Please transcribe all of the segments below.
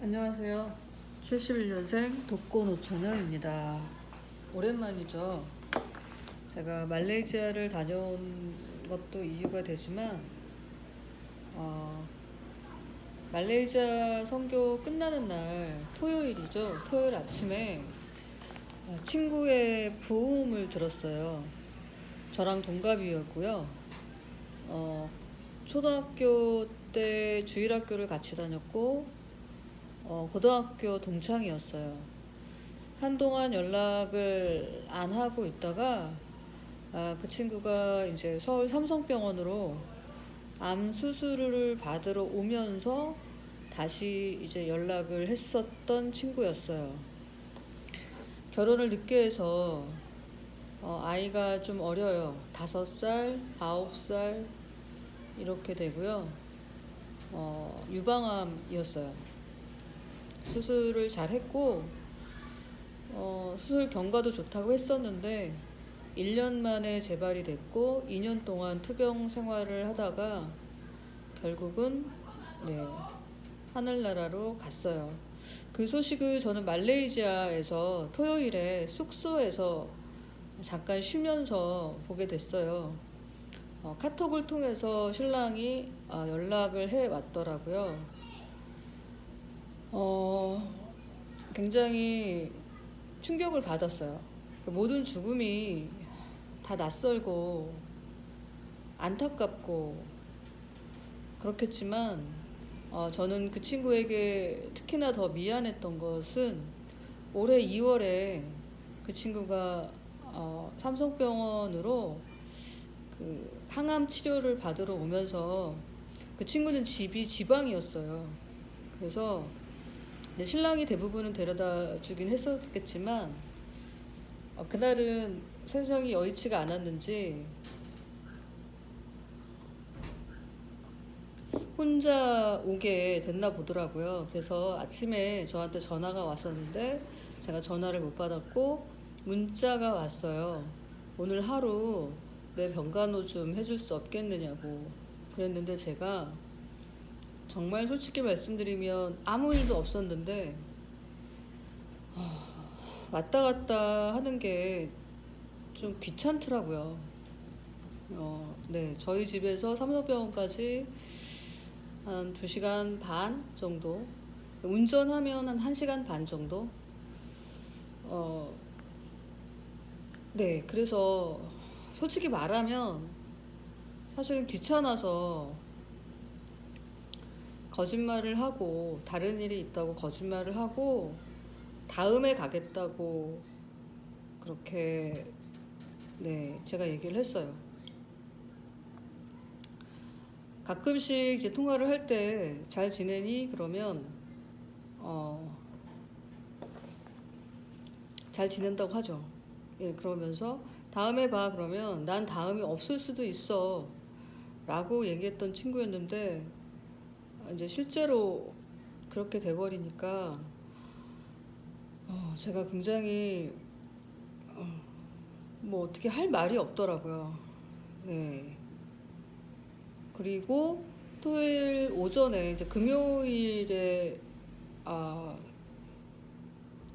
안녕하세요. 71년생 독고노처녀입니다. 오랜만이죠. 제가 말레이시아를 다녀온 것도 이유가 되지만, 어, 말레이시아 선교 끝나는 날 토요일이죠. 토요일 아침에 어, 친구의 부음을 들었어요. 저랑 동갑이었고요. 어, 초등학교 때 주일학교를 같이 다녔고, 어, 고등학교 동창이었어요. 한동안 연락을 안 하고 있다가, 아, 그 친구가 이제 서울 삼성병원으로 암 수술을 받으러 오면서 다시 이제 연락을 했었던 친구였어요. 결혼을 늦게 해서, 어, 아이가 좀 어려요. 다섯 살, 아홉 살, 이렇게 되고요. 어, 유방암이었어요. 수술을 잘 했고, 어, 수술 경과도 좋다고 했었는데, 1년 만에 재발이 됐고, 2년 동안 투병 생활을 하다가, 결국은, 네, 하늘나라로 갔어요. 그 소식을 저는 말레이시아에서 토요일에 숙소에서 잠깐 쉬면서 보게 됐어요. 어, 카톡을 통해서 신랑이 어, 연락을 해 왔더라고요. 어, 굉장히 충격을 받았어요. 그 모든 죽음이 다 낯설고 안타깝고 그렇겠지만 어, 저는 그 친구에게 특히나 더 미안했던 것은 올해 2월에 그 친구가 어, 삼성병원으로 그 항암 치료를 받으러 오면서 그 친구는 집이 지방이었어요. 그래서 내 신랑이 대부분은 데려다 주긴 했었겠지만 어, 그날은 세상이 여의치가 않았는지 혼자 오게 됐나 보더라고요. 그래서 아침에 저한테 전화가 왔었는데 제가 전화를 못 받았고 문자가 왔어요. 오늘 하루 내 병간호 좀 해줄 수 없겠느냐고 그랬는데 제가 정말 솔직히 말씀드리면 아무 일도 없었는데 아, 왔다 갔다 하는 게 좀 귀찮더라고요. 어, 네, 저희 집에서 삼성병원까지 한 2시간 반 정도 운전하면 한 1시간 반 정도 어, 네, 그래서 솔직히 말하면 사실은 귀찮아서 거짓말을 하고 다른 일이 있다고 거짓말을 하고 다음에 가겠다고 그렇게 네 제가 얘기를 했어요. 가끔씩 이제 통화를 할 때 잘 지내니 그러면 어, 잘 지낸다고 하죠. 예 그러면서 다음에 봐 그러면 난 다음이 없을 수도 있어 라고 얘기했던 친구였는데 이제 실제로 그렇게 돼버리니까 어, 제가 굉장히 어, 뭐 어떻게 할 말이 없더라고요. 네. 그리고 토요일 오전에 이제 금요일에 아,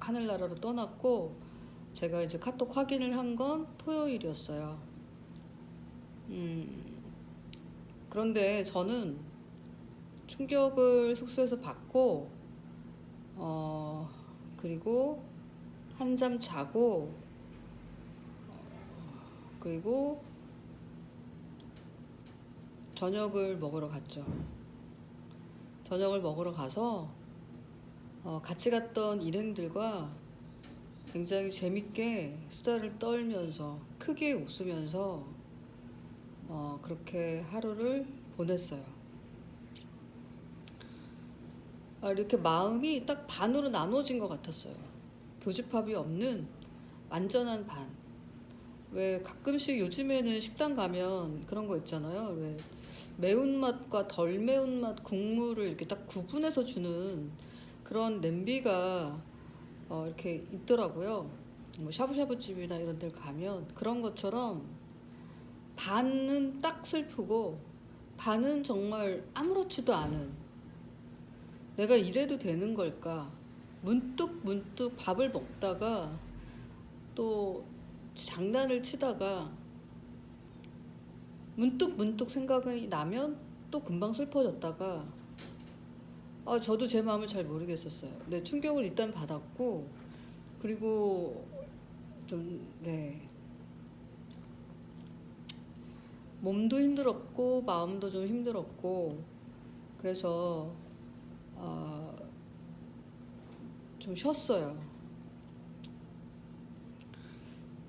하늘나라로 떠났고 제가 이제 카톡 확인을 한 건 토요일이었어요. 음, 그런데 저는 충격을 숙소에서 받고 어 그리고 한잠 자고 어, 그리고 저녁을 먹으러 갔죠. 저녁을 먹으러 가서 어, 같이 갔던 일행들과 굉장히 재밌게 수다를 떨면서 크게 웃으면서 어, 그렇게 하루를 보냈어요. 아, 이렇게 마음이 딱 반으로 나눠진 것 같았어요. 교집합이 없는 완전한 반. 왜 가끔씩 요즘에는 식당 가면 그런 거 있잖아요. 왜 매운맛과 덜 매운맛 국물을 이렇게 딱 구분해서 주는 그런 냄비가 어, 이렇게 있더라고요. 뭐 샤브샤브 집이나 이런 데 가면 그런 것처럼 반은 딱 슬프고 반은 정말 아무렇지도 않은 내가 이래도 되는 걸까? 문득 문득 밥을 먹다가 또 장난을 치다가 문득 문득 생각이 나면 또 금방 슬퍼졌다가 아 저도 제 마음을 잘 모르겠었어요. 네 충격을 일단 받았고 그리고 좀네 몸도 힘들었고 마음도 좀 힘들었고 그래서 아, 좀 쉬었어요.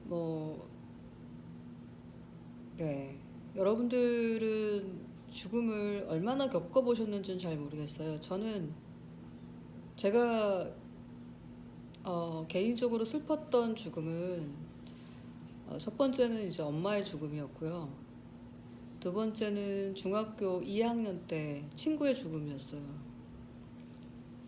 뭐, 네. 여러분들은 죽음을 얼마나 겪어보셨는지는 잘 모르겠어요. 저는 제가 어, 개인적으로 슬펐던 죽음은 어, 첫 번째는 이제 엄마의 죽음이었고요. 두 번째는 중학교 2학년 때 친구의 죽음이었어요.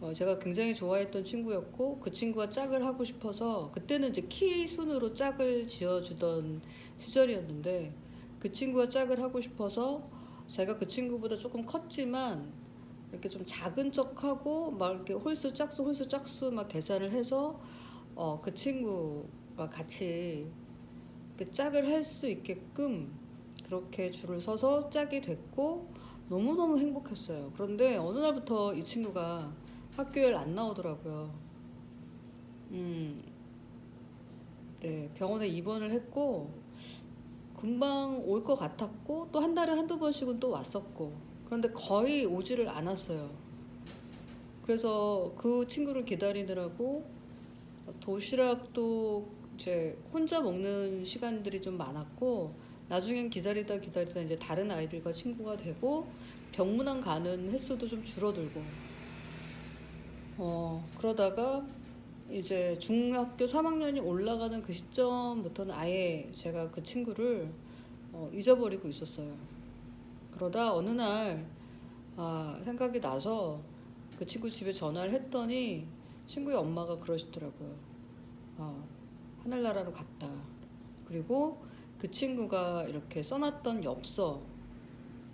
어, 제가 굉장히 좋아했던 친구였고 그 친구가 짝을 하고 싶어서 그때는 이제 키 순으로 짝을 지어주던 시절이었는데 그 친구가 짝을 하고 싶어서 제가 그 친구보다 조금 컸지만 이렇게 좀 작은 척하고 막 이렇게 홀수 짝수 홀수 짝수 막 계산을 해서 어, 그 친구와 같이 짝을 할 수 있게끔 그렇게 줄을 서서 짝이 됐고 너무너무 행복했어요. 그런데 어느 날부터 이 친구가 학교에 안 나오더라고요. 음, 네, 병원에 입원을 했고 금방 올 것 같았고 또 한 달에 한두 번씩은 또 왔었고 그런데 거의 오지를 않았어요. 그래서 그 친구를 기다리느라고 도시락도 이제 혼자 먹는 시간들이 좀 많았고 나중엔 기다리다 기다리다 이제 다른 아이들과 친구가 되고 병문안 가는 횟수도 좀 줄어들고 어 그러다가 이제 중학교 3학년이 올라가는 그 시점부터는 아예 제가 그 친구를 어, 잊어버리고 있었어요. 그러다 어느 날 아, 생각이 나서 그 친구 집에 전화를 했더니 친구의 엄마가 그러시더라고요. 아, 하늘나라로 갔다. 그리고 그 친구가 이렇게 써놨던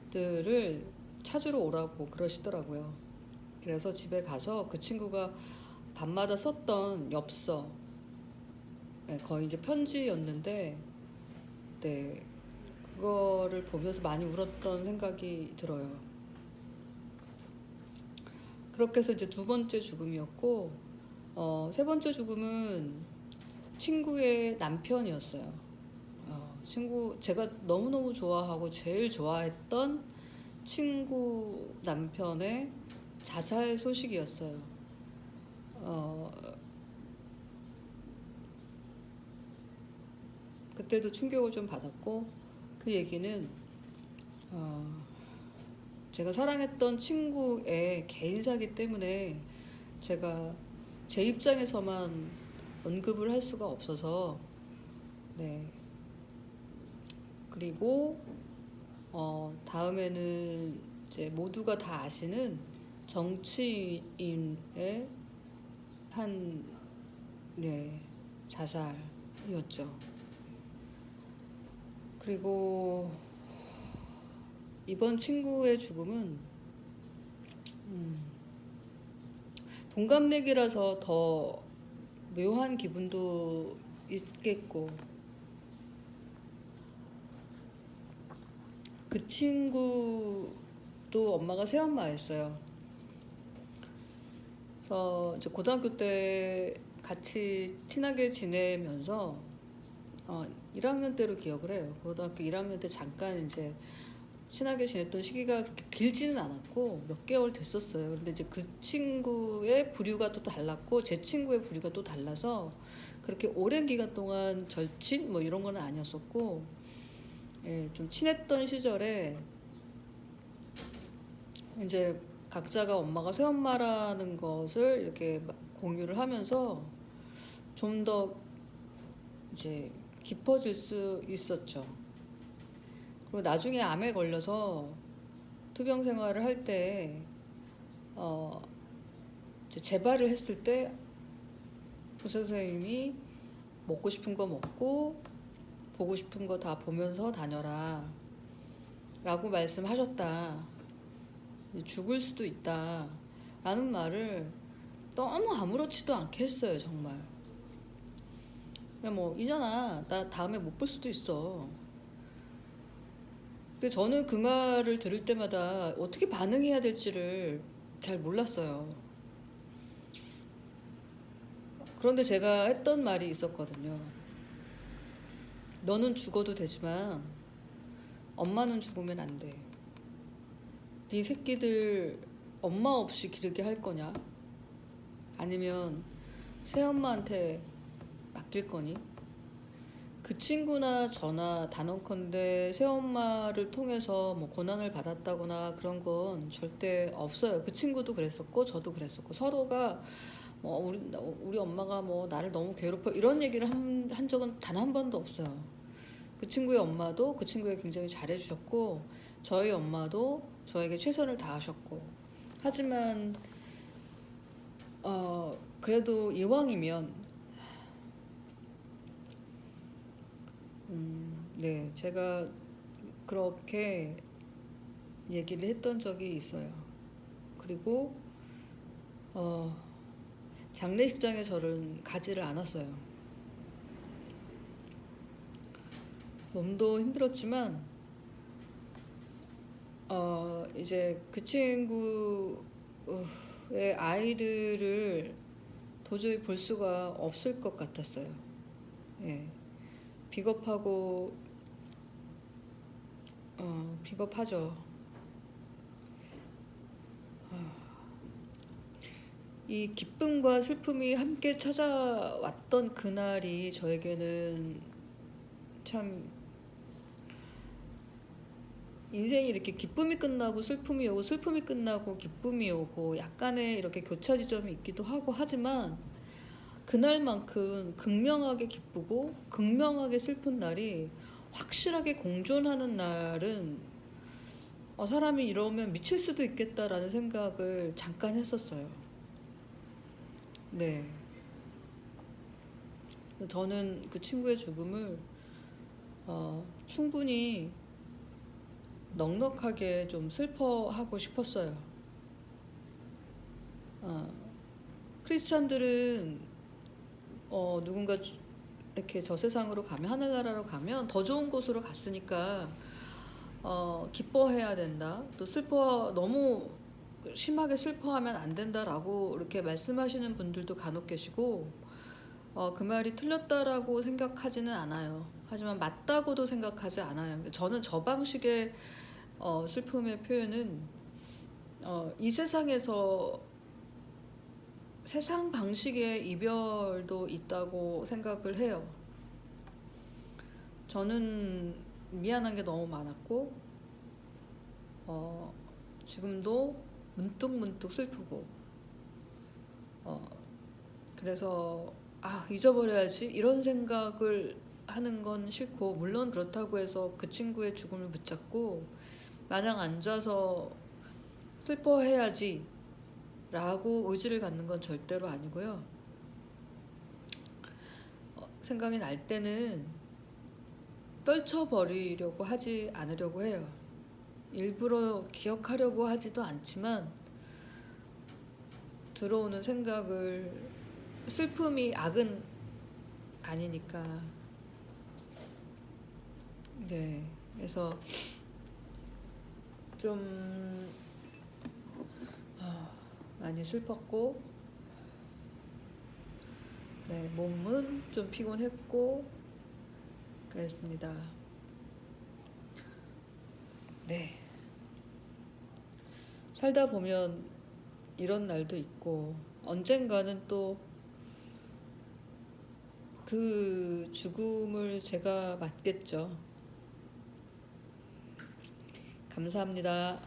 엽서들을 찾으러 오라고 그러시더라고요. 그래서 집에 가서 그 친구가 밤마다 썼던 엽서, 네, 거의 이제 편지였는데, 네, 그거를 보면서 많이 울었던 생각이 들어요. 그렇게 해서 이제 두 번째 죽음이었고, 어, 세 번째 죽음은 친구의 남편이었어요. 어, 친구, 제가 너무너무 좋아하고 제일 좋아했던 친구 남편의 자살 소식이었어요. 어, 그때도 충격을 좀 받았고 그 얘기는 어, 제가 사랑했던 친구의 개인사기 때문에 제가 제 입장에서만 언급을 할 수가 없어서 네 그리고 어, 다음에는 이제 모두가 다 아시는 정치인의 한 네, 자살이었죠. 그리고 이번 친구의 죽음은 음, 동갑내기라서 더 묘한 기분도 있겠고 그 친구도 엄마가 새엄마였어요. 그래서 이제 고등학교 때 같이 친하게 지내면서 어, 1학년 때로 기억을 해요. 고등학교 1학년 때 잠깐 이제 친하게 지냈던 시기가 그렇게 길지는 않았고 몇 개월 됐었어요. 근데 이제 그 친구의 부류가 또 달랐고 제 친구의 부류가 또 달라서 그렇게 오랜 기간 동안 절친 뭐 이런 거는 아니었었고 예, 좀 친했던 시절에 이제 각자가 엄마가 새엄마라는 것을 이렇게 공유를 하면서 좀 더 이제 깊어질 수 있었죠. 그리고 나중에 암에 걸려서 투병 생활을 할 때, 어, 재발을 했을 때, 의사 선생님이 먹고 싶은 거 먹고, 보고 싶은 거 다 보면서 다녀라. 라고 말씀하셨다. 죽을 수도 있다. 라는 말을 너무 아무렇지도 않게 했어요, 정말. 그냥 뭐, 이년아, 나 다음에 못 볼 수도 있어. 근데 저는 그 말을 들을 때마다 어떻게 반응해야 될지를 잘 몰랐어요. 그런데 제가 했던 말이 있었거든요. 너는 죽어도 되지만 엄마는 죽으면 안 돼. 네 새끼들 엄마 없이 기르게 할 거냐? 아니면 새엄마한테 맡길 거니? 그 친구나 저나 단언컨대 새엄마를 통해서 뭐 고난을 받았다거나 그런 건 절대 없어요. 그 친구도 그랬었고 저도 그랬었고 서로가 뭐 우리 우리 엄마가 뭐 나를 너무 괴롭혀 이런 얘기를 한, 한 적은 단 한 번도 없어요. 그 친구의 엄마도 그 친구에게 굉장히 잘해주셨고 저희 엄마도 저에게 최선을 다하셨고 하지만 어 그래도 이왕이면 음, 네 제가 그렇게 얘기를 했던 적이 있어요. 그리고 어 장례식장에 저는 가지를 않았어요. 몸도 힘들었지만 어 이제 그 친구의 아이들을 도저히 볼 수가 없을 것 같았어요. 예. 비겁하고 어 비겁하죠. 이 기쁨과 슬픔이 함께 찾아왔던 그날이 저에게는 참 인생이 이렇게 기쁨이 끝나고 슬픔이 오고 슬픔이 끝나고 기쁨이 오고 약간의 이렇게 교차 지점이 있기도 하고 하지만 그날만큼 극명하게 기쁘고 극명하게 슬픈 날이 확실하게 공존하는 날은 어, 사람이 이러면 미칠 수도 있겠다라는 생각을 잠깐 했었어요. 네. 저는 그 친구의 죽음을 어, 충분히 넉넉하게 좀 슬퍼하고 싶었어요. 어, 크리스찬들은 어, 누군가 주- 이렇게 저 세상으로 가면 하늘나라로 가면 더 좋은 곳으로 갔으니까 어, 기뻐해야 된다. 또 슬퍼 너무 심하게 슬퍼하면 안 된다라고 이렇게 말씀하시는 분들도 간혹 계시고 어, 그 말이 틀렸다라고 생각하지는 않아요. 하지만 맞다고도 생각하지 않아요. 저는 저 방식의 어, 슬픔의 표현은 어, 이 세상에서 세상 방식의 이별도 있다고 생각을 해요. 저는 미안한 게 너무 많았고, 어, 지금도 문득문득 슬프고, 어, 그래서, 아, 잊어버려야지. 이런 생각을 하는 건 싫고, 물론 그렇다고 해서 그 친구의 죽음을 붙잡고, 마냥 앉아서 슬퍼해야지. 라고 의지를 갖는 건 절대로 아니고요. 어, 생각이 날 때는 떨쳐버리려고 하지 않으려고 해요. 일부러 기억하려고 하지도 않지만 들어오는 생각을 슬픔이 악은 아니니까. 네. 그래서 좀 아, 많이 슬펐고 네, 몸은 좀 피곤했고 그랬습니다. 네. 살다 보면 이런 날도 있고 언젠가는 또 그 죽음을 제가 맞겠죠. 감사합니다.